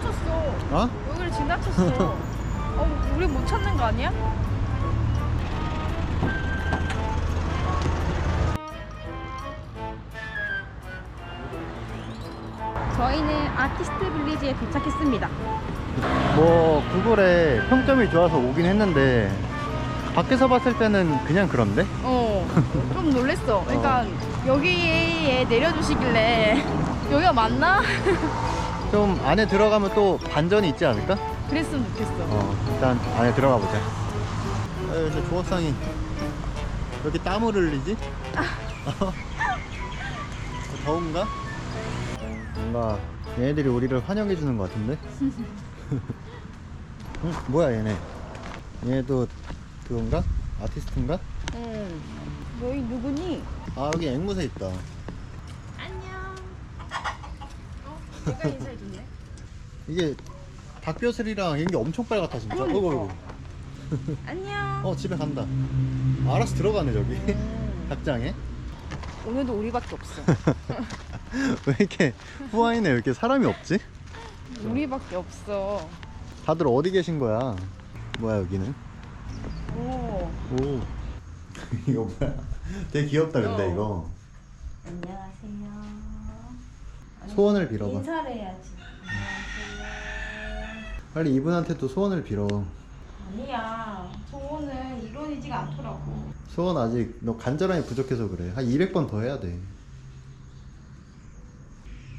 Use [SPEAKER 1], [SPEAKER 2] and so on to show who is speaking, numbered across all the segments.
[SPEAKER 1] 지나쳤어.
[SPEAKER 2] 어?
[SPEAKER 1] 여기를 지나쳤어. 어, 우리 못 찾는 거 아니야? 저희는 아티스트 빌리지에 도착했습니다.
[SPEAKER 2] 뭐 구글에 평점이 좋아서 오긴 했는데 밖에서 봤을 때는 그냥 그런데?
[SPEAKER 1] 어, 좀 놀랬어. 그러니까 여기에 내려주시길래 여기가 맞나?
[SPEAKER 2] 좀 안에 들어가면 또 반전이 있지 않을까?
[SPEAKER 1] 그랬으면 좋겠어.
[SPEAKER 2] 어 일단 안에 들어가 보자 아 요새 조합상이 왜 이렇게 땀을 흘리지? 어, 더운가? 뭔가 얘네들이 우리를 환영해 주는 것 같은데? 응? 뭐야 얘네 얘네도 그건가? 아티스트인가?
[SPEAKER 1] 응. 너희 누구니?
[SPEAKER 2] 아 여기 앵무새 있다
[SPEAKER 1] 안녕. 어? 내가 인사해줬네.
[SPEAKER 2] 이게 닭뼈슬이랑 이게 엄청 빨갛다 진짜
[SPEAKER 1] 그러니까.
[SPEAKER 2] 어이구 어이구
[SPEAKER 1] 안녕.
[SPEAKER 2] 어 집에 간다 알아서 들어가네 저기
[SPEAKER 1] 음.
[SPEAKER 2] 닭장에
[SPEAKER 1] 오늘도 우리밖에 없어.
[SPEAKER 2] 왜 이렇게 후아이네 왜 이렇게 사람이 없지?
[SPEAKER 1] 우리밖에 없어.
[SPEAKER 2] 다들 어디 계신 거야? 뭐야 여기는?
[SPEAKER 1] 오.
[SPEAKER 2] 오 이거 뭐야? 되게 귀엽다 근데
[SPEAKER 1] 어.
[SPEAKER 2] 이거
[SPEAKER 3] 안녕하세요.
[SPEAKER 2] 소원을 빌어봐
[SPEAKER 3] 인사를 해야지. 안녕하세요.
[SPEAKER 2] 빨리 이분한테도 소원을 빌어
[SPEAKER 3] 아니야. 소원은 이루어지지가 않더라고.
[SPEAKER 2] 소원 아직 너 간절함이 부족해서 그래 한 200번 더 해야 돼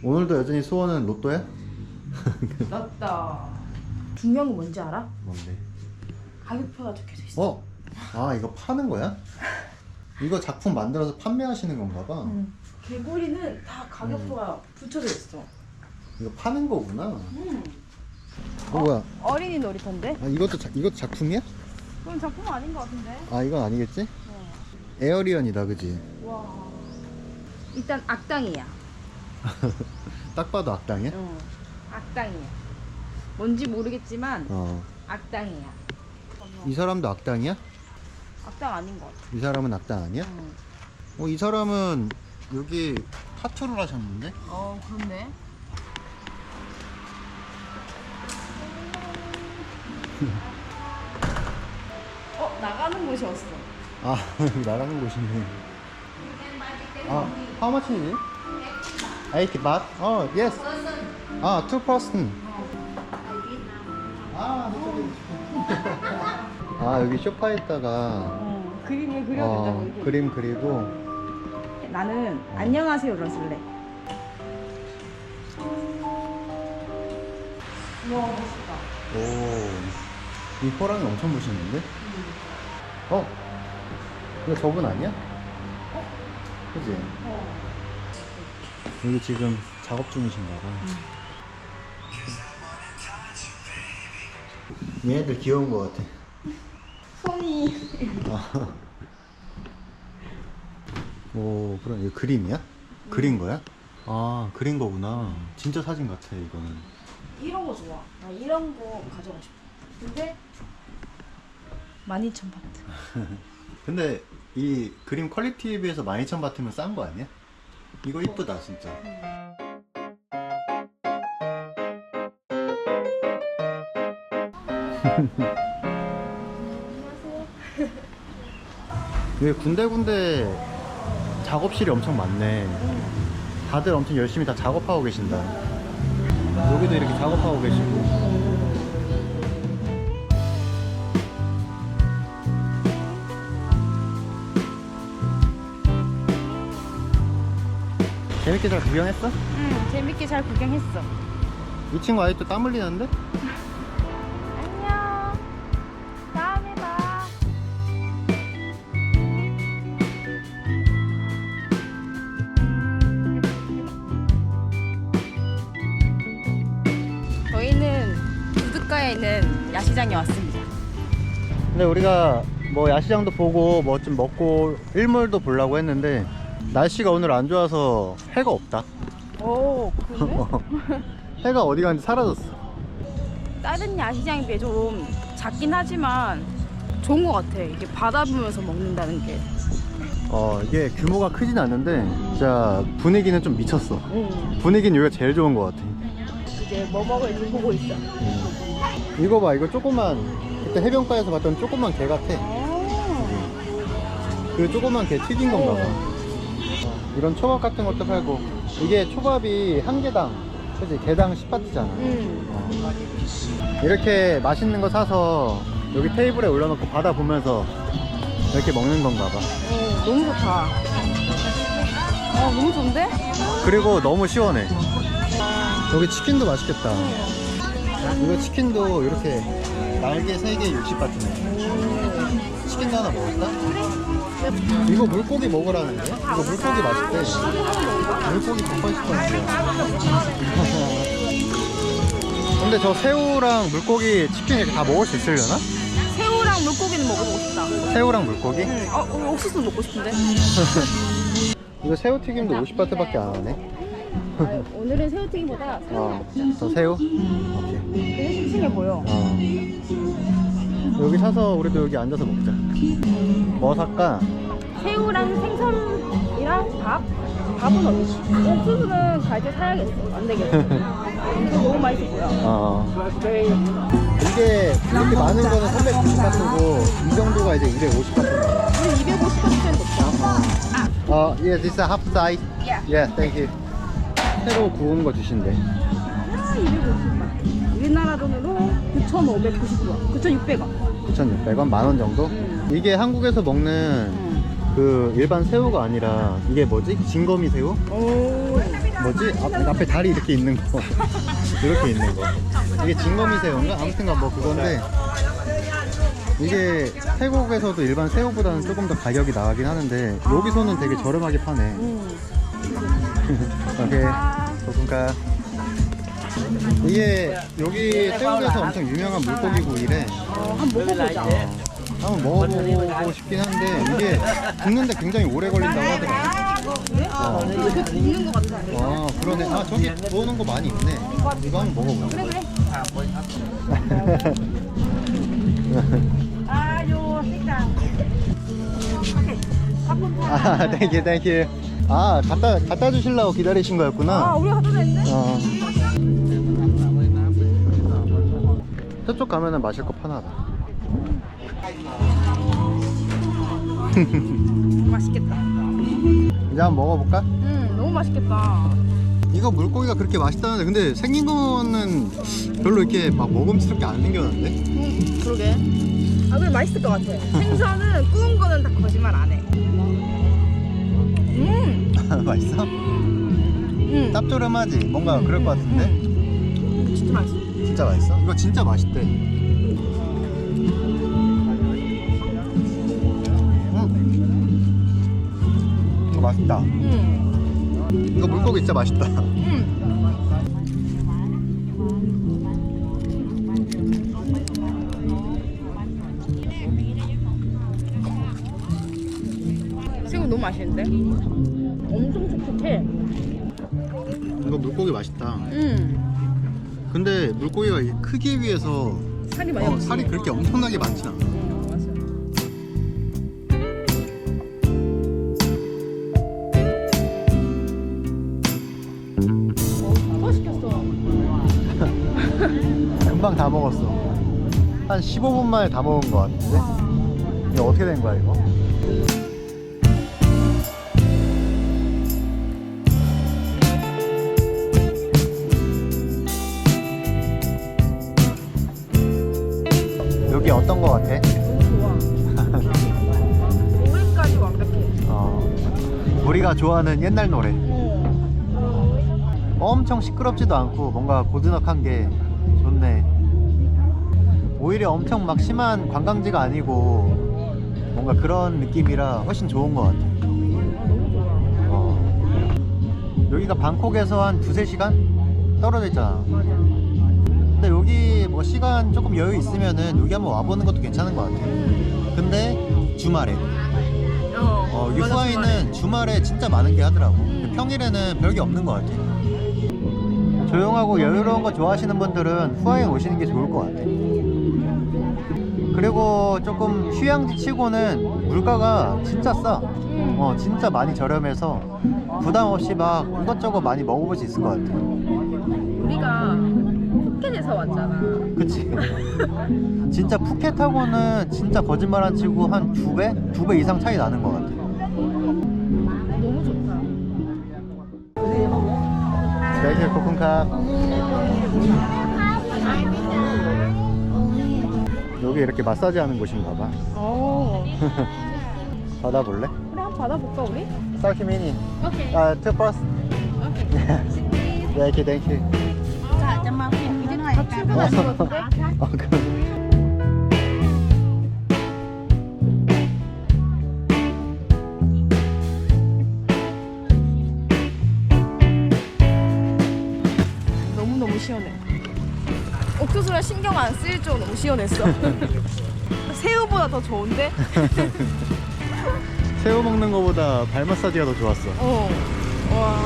[SPEAKER 2] 오늘도 여전히 소원은 로또야?
[SPEAKER 3] 맞다. 중요한 건 뭔지 알아?
[SPEAKER 2] 뭔데?
[SPEAKER 3] 가격표가 적혀져 있어.
[SPEAKER 2] 어? 아 이거 파는 거야? 이거 작품 만들어서 판매하시는 건가 봐
[SPEAKER 3] 응. 개구리는 다 가격표가
[SPEAKER 2] 음.
[SPEAKER 3] 붙여져 있어.
[SPEAKER 2] 이거 파는 거구나
[SPEAKER 3] 응.
[SPEAKER 2] 어 뭐야
[SPEAKER 1] 어린이 놀이터인데?
[SPEAKER 2] 아 이것도 자, 이것도 작품이야?
[SPEAKER 1] 그럼 작품 아닌 것 같은데?
[SPEAKER 2] 아 이건 아니겠지? 에어리언이다 그지?
[SPEAKER 1] 와. 일단 악당이야.
[SPEAKER 2] 딱 봐도 악당이야?
[SPEAKER 1] 응. 악당이야. 뭔지 모르겠지만
[SPEAKER 2] 어.
[SPEAKER 1] 악당이야.
[SPEAKER 2] 이 사람도 악당이야?
[SPEAKER 1] 악당 아닌 것 같아.
[SPEAKER 2] 이 사람은 악당 아니야?
[SPEAKER 1] 응.
[SPEAKER 2] 어, 이 사람은 여기 타투를 하셨는데?
[SPEAKER 1] 어, 그렇네. 어, 나가는 곳이었어.
[SPEAKER 2] 아, 나가는 곳이네. 아, how much is it? 80 baht? Oh, yes. 아, two person. 아, 저기. 아, 여기 소파에다가
[SPEAKER 1] 어, 그림을 그려준다고
[SPEAKER 2] 어. 그림 그리고
[SPEAKER 1] 나는 안녕하세요를 쓸래. 와, 멋있다.
[SPEAKER 2] 오, 이 호랑이 엄청 멋있는데? 어? 이거 저분 아니야? 그지? 여기 지금 작업 중이신가 봐. 얘네들 귀여운 것 같아.
[SPEAKER 1] 손이.
[SPEAKER 2] 아. 오, 그럼 이거 그림이야? 그린 거야? 아, 그린 거구나. 진짜 사진 같아, 이거는.
[SPEAKER 3] 이런 거 좋아. 나 이런 거 가져가고 싶어. 근데 12,000바트.
[SPEAKER 2] 근데 이 그림 퀄리티에 비해서 12,000바트면 싼 거 아니야? 이거 이쁘다 진짜 여기 군데군데 작업실이 엄청 많네 다들 엄청 열심히 다 작업하고 계신다 여기도 이렇게 작업하고 계시고 재밌게 잘 구경했어?
[SPEAKER 1] 응, 재밌게 잘 구경했어.
[SPEAKER 2] 이 친구 아직도 땀 흘리는데? 근데 우리가 뭐 야시장도 보고 뭐 좀 먹고 일몰도 보려고 했는데 날씨가 오늘 안 좋아서 해가 없다
[SPEAKER 1] 오, 그러네?
[SPEAKER 2] 해가 어디 갔는지 사라졌어
[SPEAKER 1] 다른 야시장에 비해 좀 작긴 하지만 좋은 것 같아. 이게 바다 보면서 먹는다는 게.
[SPEAKER 2] 어 이게 규모가 크진 않는데 진짜 분위기는 좀 미쳤어
[SPEAKER 1] 응.
[SPEAKER 2] 분위기는 여기가 제일 좋은 것 같아
[SPEAKER 1] 이제 뭐 먹을지 보고 있어.
[SPEAKER 2] 이거 봐 이거 조그만 그때 해변가에서 봤던 조그만 게 같아. 그 조그만 게 튀긴 건가 봐. 어, 이런 초밥 같은 것도 팔고. 이게 초밥이 한 개당 그치? 개당 10바트잖아.
[SPEAKER 1] 음.
[SPEAKER 2] 이렇게 맛있는 거 사서 여기 테이블에 올려놓고 바다 보면서 이렇게 먹는 건가 봐.
[SPEAKER 1] 어, 너무 좋다. 어, 너무 좋은데?
[SPEAKER 2] 그리고 너무 시원해. 여기 치킨도 맛있겠다. 이거 치킨도 이렇게 날개 3개 60바트네 치킨도 하나 먹을까? 이거 물고기 먹으라는데? 이거 물고기 맛있대 물고기 덮밥시켰는데 근데 저 새우랑 물고기 치킨 이렇게 다 먹을 수 있으려나?
[SPEAKER 1] 새우랑 물고기는 먹어보고 싶다.
[SPEAKER 2] 새우랑 물고기?
[SPEAKER 1] 응. 어, 어, 옥수수 먹고 싶은데?
[SPEAKER 2] 이거 새우튀김도 50바트밖에 안 하네
[SPEAKER 1] 아, 오늘은 새우튀김보다 새우
[SPEAKER 2] 어, 저 새우? 오케이
[SPEAKER 1] 되게 싱싱해 보여.
[SPEAKER 2] 어. 여기 사서 우리도 여기 앉아서 먹자. 뭐 살까?
[SPEAKER 1] 새우랑 생선이랑 밥? 밥은 어디? 옥수수는 갈때 사야겠어. 안 되겠어. 이거 너무 맛있어 보여.
[SPEAKER 2] 어. 이게 이렇게 많은 거는 390바트고 이 정도가 이제 250바트인
[SPEAKER 1] 우리 250%는 높다.
[SPEAKER 2] 어, yeah, this is half size.
[SPEAKER 1] Yeah.
[SPEAKER 2] Yeah, thank you. 새로 구운 거 주신대.
[SPEAKER 1] 아, 250원. 우리나라 돈으로 9,599원. 9,600원.
[SPEAKER 2] 9,600원, 만 원 정도? 이게 한국에서 먹는 그 일반 새우가 아니라 이게 뭐지? 진거미 새우?
[SPEAKER 1] 오.
[SPEAKER 2] 뭐지? 앞, 앞에 다리 이렇게 있는 거 이렇게 있는 거 이게 진거미 새우인가? 아무튼가 뭐 그건데 이게 태국에서도 일반 새우보다는 조금 더 가격이 나가긴 하는데 여기서는 되게 저렴하게 파네
[SPEAKER 1] 음.
[SPEAKER 2] 오케이 고맙습니다 이게 여기 태국에서 엄청 유명한 물고기 구이래
[SPEAKER 1] 어, 한번 먹어보자.
[SPEAKER 2] 한번 먹어보고 싶긴 한데 이게 굽는데 굉장히 오래 걸린다고 하더라고 어.
[SPEAKER 1] 이거 굽는 거 같아.
[SPEAKER 2] 아 그러네 아 저기 구워놓은 거 많이 있네 이거 한번 먹어보자
[SPEAKER 1] 그래, 그래. 아, 요 색깔.
[SPEAKER 2] 아 땡큐 땡큐 아 갖다 갖다 주실라고 기다리신
[SPEAKER 1] 아,
[SPEAKER 2] 거였구나
[SPEAKER 1] 우리가 갖다 냈는데?
[SPEAKER 2] 어 저쪽 가면은 마실 거 파나 봐
[SPEAKER 1] 맛있겠다.
[SPEAKER 2] 이제 한번 먹어볼까?
[SPEAKER 1] 음, 너무 맛있겠다.
[SPEAKER 2] 이거 물고기가 그렇게 맛있다는데 근데 생긴 거는 별로 이렇게 막 먹음직스럽게 안 생겼는데
[SPEAKER 1] 음, 그러게. 아, 그래 맛있을 것 같아. 생선은 구운 거는 다 거짓말 안 해. 음,
[SPEAKER 2] 맛있어?
[SPEAKER 1] 음,
[SPEAKER 2] 짭조름하지? 뭔가 그럴 것 같은데
[SPEAKER 1] 음, 진짜 맛있어.
[SPEAKER 2] 진짜 맛있어? 이거 진짜 맛있대 음. 이거 맛있다
[SPEAKER 1] 음,
[SPEAKER 2] 이거 물고기 진짜 맛있다
[SPEAKER 1] 음. 맛있는데? 엄청 촉촉해.
[SPEAKER 2] 이거 물고기 맛있다
[SPEAKER 1] 음,
[SPEAKER 2] 근데 물고기가 이 크기에 비해서
[SPEAKER 1] 살이 많이
[SPEAKER 2] 어,
[SPEAKER 1] 없지.
[SPEAKER 2] 살이 그렇게 엄청나게 많진 않아
[SPEAKER 1] 음, 맞아. 어, 더 시켰어.
[SPEAKER 2] 금방 다 먹었어 한 15분 만에 다 먹은 것 같은데 이거 어떻게 된 거야 이거? 어떤 거 같아?
[SPEAKER 1] 너무 좋아. 노래까지 완벽해.
[SPEAKER 2] 어, 우리가 좋아하는 옛날 노래
[SPEAKER 1] 어.
[SPEAKER 2] 엄청 시끄럽지도 않고 뭔가 고즈넉한 게 좋네. 오히려 엄청 막 심한 관광지가 아니고 뭔가 그런 느낌이라 훨씬 좋은 것 같아. 어. 여기가 방콕에서 한 두세 시간 떨어져 있잖아. 근데 여기 뭐 시간 조금 여유 있으면은 여기 한번 와보는 것도 괜찮은 것 같아. 근데 주말에.
[SPEAKER 1] 어,
[SPEAKER 2] 어,
[SPEAKER 1] 맞아,
[SPEAKER 2] 후아이는 주말에 진짜 많은 게 하더라고.
[SPEAKER 1] 음.
[SPEAKER 2] 평일에는 별게 없는 것 같아. 조용하고 여유로운 거 좋아하시는 분들은 후아이 오시는 게 좋을 것 같아. 그리고 조금 휴양지 치고는 물가가 진짜 싸.
[SPEAKER 1] 음.
[SPEAKER 2] 어, 진짜 많이 저렴해서 부담 없이 막 이것저것 많이 먹어볼 수 있을 것 같아.
[SPEAKER 1] 우리가 푸켓에서 왔잖아.
[SPEAKER 2] 그치 진짜 푸켓하고는 진짜 거짓말 안 치고 한 두 배? 두 배 이상 차이 나는 것 같아
[SPEAKER 1] 너무 좋다.
[SPEAKER 2] 스페셜 코쿤캅 여기 이렇게 마사지 하는 곳인가 봐
[SPEAKER 1] 어.
[SPEAKER 2] 받아볼래?
[SPEAKER 1] 그래 한번 받아볼까 우리?
[SPEAKER 2] Sorry, mini.
[SPEAKER 1] 오케이.
[SPEAKER 2] Two first. Thank you, thank you.
[SPEAKER 3] จะ
[SPEAKER 1] 다것 같은데?
[SPEAKER 2] 어, 그럼.
[SPEAKER 1] 너무 너무 시원해. 옥수수랑 신경 안 쓰일 정도 너무 시원했어. 새우보다 더 좋은데?
[SPEAKER 2] 새우 먹는 거보다 발 마사지가 더 좋았어.
[SPEAKER 1] 어. 와.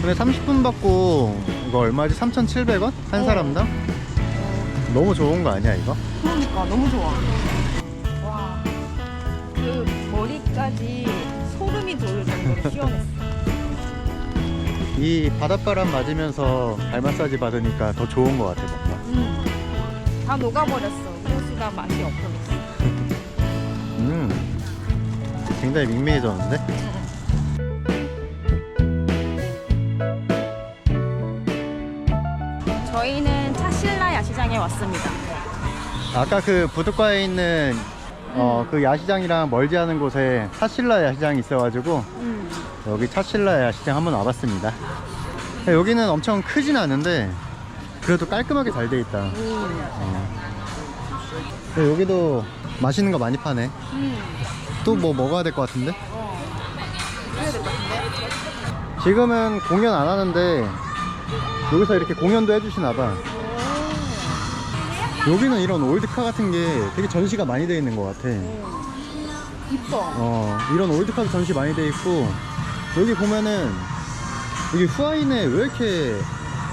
[SPEAKER 2] 근데 30분 받고 이거 얼마지? 3,700원? 한
[SPEAKER 1] 어.
[SPEAKER 2] 사람당? 너무 좋은 거 아니야, 이거?
[SPEAKER 1] 그러니까 너무 좋아. 와. 그 머리까지 소름이 돋을 정도로 시원했어.
[SPEAKER 2] 이 바닷바람 맞으면서 발 마사지 받으니까 더 좋은 거 같아, 뭔가.
[SPEAKER 1] 음. 다 녹아버렸어. 음료수가 맛이 없어졌어.
[SPEAKER 2] 음. 굉장히 밍밍해졌는데?
[SPEAKER 1] 왔습니다.
[SPEAKER 2] 아까 그 부두과에 있는 어, 그 야시장이랑 멀지 않은 곳에 차실라 야시장이 있어가지고
[SPEAKER 1] 음.
[SPEAKER 2] 여기 차실라 야시장 한번 와봤습니다. 여기는 엄청 크진 않은데 그래도 깔끔하게 잘 돼 있다.
[SPEAKER 1] 음.
[SPEAKER 2] 어. 여기도 맛있는 거 많이 파네.
[SPEAKER 1] 음.
[SPEAKER 2] 또뭐 먹어야 될 것 같은데?
[SPEAKER 1] 어. 그래야 될것 같은데?
[SPEAKER 2] 지금은 공연 안 하는데 여기서 이렇게 공연도 해주시나 봐. 여기는 이런 올드카 같은 게 되게 전시가 많이 돼 있는 것 같아.
[SPEAKER 1] 이뻐.
[SPEAKER 2] 어, 이런 올드카 전시 많이 돼 있고 여기 보면은 여기 후아인에 왜 이렇게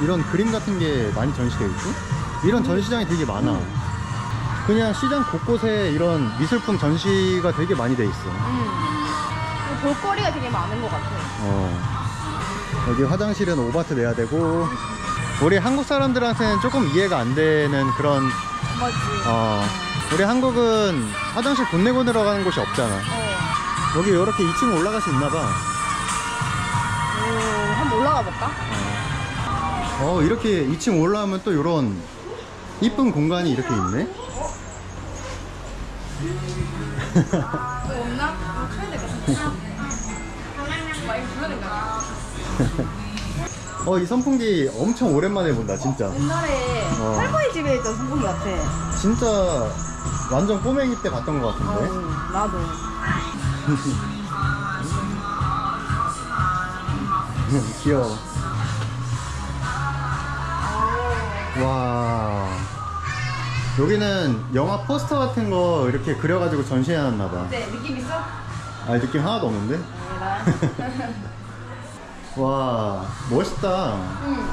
[SPEAKER 2] 이런 그림 같은 게 많이 전시돼 있지? 이런 전시장이 되게 많아. 그냥 시장 곳곳에 이런 미술품 전시가 되게 많이 돼 있어.
[SPEAKER 1] 음. 볼거리가 되게 많은 것 같아.
[SPEAKER 2] 어. 여기 화장실은 오바트 내야 되고 우리 한국 사람들한테는 조금 이해가 안 되는 그런
[SPEAKER 1] 맞지?
[SPEAKER 2] 어 우리 한국은 화장실 돈 내고 들어가는 곳이 없잖아.
[SPEAKER 1] 어.
[SPEAKER 2] 여기 이렇게 2층 올라갈 수 있나 봐.
[SPEAKER 1] 오, 한번 올라가 볼까?
[SPEAKER 2] 어 이렇게 2층 올라오면 또 이런 이쁜 공간이 이렇게 있네.
[SPEAKER 1] 없나? 이거 쳐야.
[SPEAKER 2] 어 이 선풍기 엄청 오랜만에 본다 진짜.
[SPEAKER 3] 옛날에
[SPEAKER 2] 어.
[SPEAKER 3] 할머니 집에 있던 선풍기 같아.
[SPEAKER 2] 진짜 완전 꼬맹이 때 봤던 것 같은데.
[SPEAKER 3] 어, 나도.
[SPEAKER 2] 귀여워. 와. 여기는 영화 포스터 같은 거 이렇게 그려가지고 전시해놨나봐.
[SPEAKER 3] 네, 느낌 있어?
[SPEAKER 2] 아, 느낌 하나도 없는데? 와, 멋있다.
[SPEAKER 3] 응.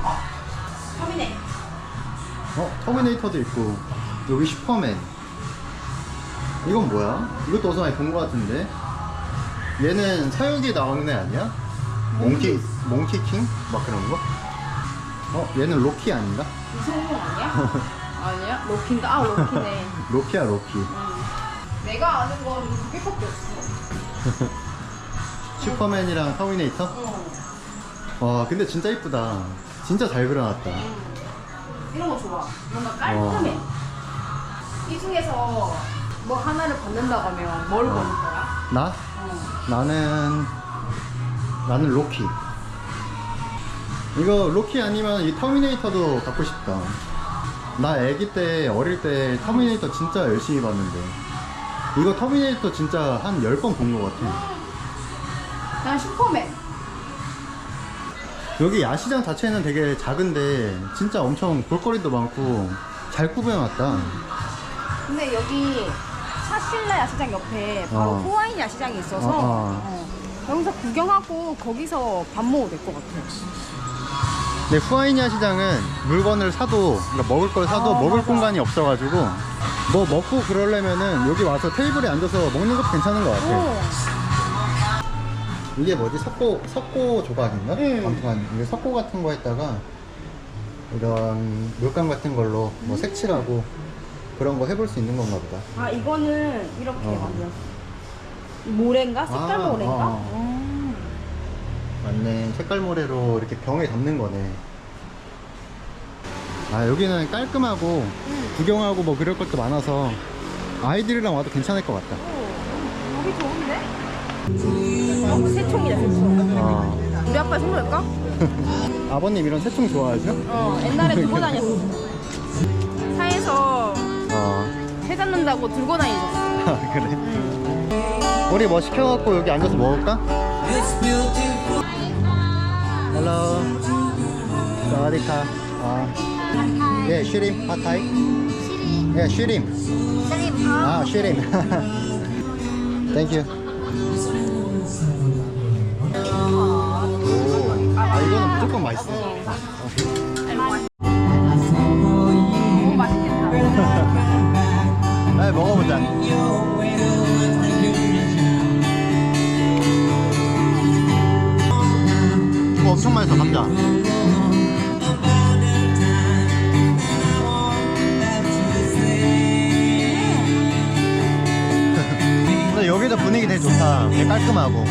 [SPEAKER 3] 터미네.
[SPEAKER 2] 어, 터미네이터도 있고, 여기 슈퍼맨. 이건 뭐야? 이것도 어디서 많이 본 것 같은데? 얘는 사육이 나오는 애 아니야? 몽키, 몽키킹? 막 그런 거? 어, 얘는 로키 아닌가?
[SPEAKER 3] 이성용 아니야? 아니야? 로키인가? 아, 로키네.
[SPEAKER 2] 로키야, 로키.
[SPEAKER 3] 내가 아는 건 두 개밖에 없어.
[SPEAKER 2] 슈퍼맨이랑 터미네이터?
[SPEAKER 3] 어.
[SPEAKER 2] 와, 근데 진짜 이쁘다. 진짜 잘 그려놨다.
[SPEAKER 3] 이런 거 좋아. 뭔가 깔끔해.
[SPEAKER 2] 어.
[SPEAKER 3] 이 중에서 뭐 하나를 받는다고 하면 뭘
[SPEAKER 2] 어.
[SPEAKER 3] 고를 거야?
[SPEAKER 2] 나?
[SPEAKER 3] 어.
[SPEAKER 2] 나는 나는 로키. 이거 로키 아니면 이 터미네이터도 갖고 싶다. 나 애기 때 어릴 때 터미네이터 진짜 열심히 봤는데 이거 터미네이터 진짜 한 10번 본 것 같아.
[SPEAKER 3] 난 슈퍼맨.
[SPEAKER 2] 여기 야시장 자체는 되게 작은데 진짜 엄청 볼거리도 많고 잘 꾸며놨다.
[SPEAKER 1] 근데 여기 차실라 야시장 옆에 바로
[SPEAKER 2] 어.
[SPEAKER 1] 호와인 야시장이 있어서
[SPEAKER 2] 어, 어.
[SPEAKER 1] 어. 여기서 구경하고 거기서 밥 먹어도 될 것 같아.
[SPEAKER 2] 근데 후아인 야시장은 물건을 사도 그러니까 먹을 걸 사도
[SPEAKER 1] 아,
[SPEAKER 2] 먹을
[SPEAKER 1] 맞아.
[SPEAKER 2] 공간이 없어가지고 뭐 먹고 그러려면은 여기 와서 테이블에 앉아서 먹는 것도 괜찮은 것 같아.
[SPEAKER 1] 오.
[SPEAKER 2] 이게 뭐지? 석고 석고 조각인가?
[SPEAKER 1] 응.
[SPEAKER 2] 아무튼 이게 석고 같은 거 했다가 이런 물감 같은 걸로 뭐 색칠하고 그런 거 해볼 수 있는 건가 보다.
[SPEAKER 1] 아 이거는 이렇게
[SPEAKER 2] 어.
[SPEAKER 1] 만들었어. 모래인가? 색깔
[SPEAKER 2] 아,
[SPEAKER 1] 모래인가?
[SPEAKER 2] 어.
[SPEAKER 1] 음.
[SPEAKER 2] 맞네. 색깔 모래로 이렇게 병에 담는 거네. 아, 여기는 깔끔하고 구경하고 뭐 그럴 것도 많아서 아이들이랑 와도 괜찮을 것 같다.
[SPEAKER 1] 여기 좋은데? 어.
[SPEAKER 2] 어.
[SPEAKER 1] 우리 아빠 선물할까?
[SPEAKER 2] 아버님 이런 새총 좋아하죠?
[SPEAKER 1] 어 옛날에 들고 다녔어. 차에서
[SPEAKER 2] 어.
[SPEAKER 1] 새 잡는다고 들고 다니셨어.
[SPEAKER 2] 아, 그래? 우리 뭐 시켜갖고 여기 앉아서 먹을까? Hello. 사와디카. 아. 예, 쉬림, 팟타이. 예, 쉬림. 아, 쉬림. 땡큐. 맛있어.
[SPEAKER 1] 너무 맛있겠다.
[SPEAKER 2] 네, 먹어보자. 이거 엄청 맛있어, 감자. 근데 여기도 분위기 되게 좋다. 되게 깔끔하고.